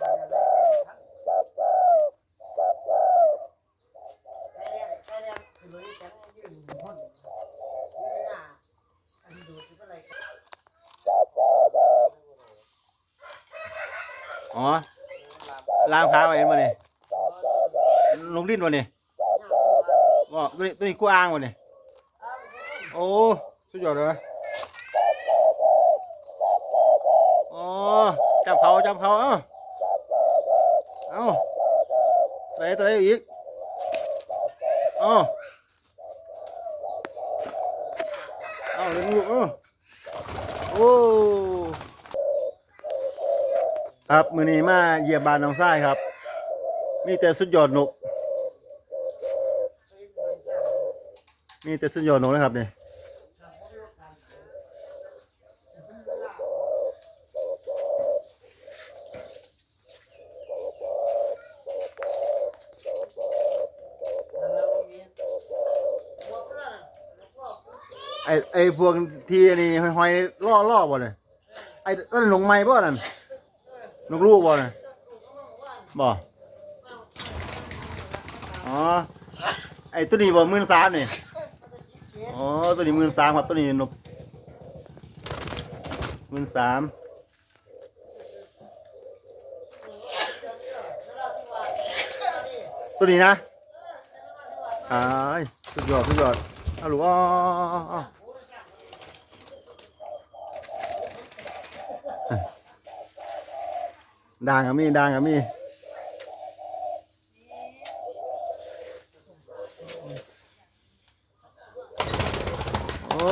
อ๋อล้างพาไว้เห็นบ่นี่ลงดินบ่นี่บ่ตัวนี้ตัวนี้กูอ้างบ่นี่โอ้ สุดยอดเลยอ๋อจับเขาจับเขาเอ้าเอ้าตัวไหนตัวไหนอีกเอ้าเอ้าเลี้ยงลูกเอ้าโอ้ครับมือนี้มาเหยียบบานน้องทรายครับ มีแต่สุดยอดนกมีแต่สุดยอดนกนะครับเนี่ย ไอไอพวกที่อันนี้ห้อยๆล่อล่อบ่เนี่ยไอ้นั่นหลงไม้บ่นั่นนกลูกบ่เนี่ยบ่อ๋อไอ้ตัวนี้บ่หมื่นสามนี่อ๋อตัวนี้หมื่นสามครับตัวนี้นกหมื่นสามตัวนี้นะอ้ายสุดยอดสุดยอด อาลูกอ๋อด่ารับมีด่ารับมีโอ้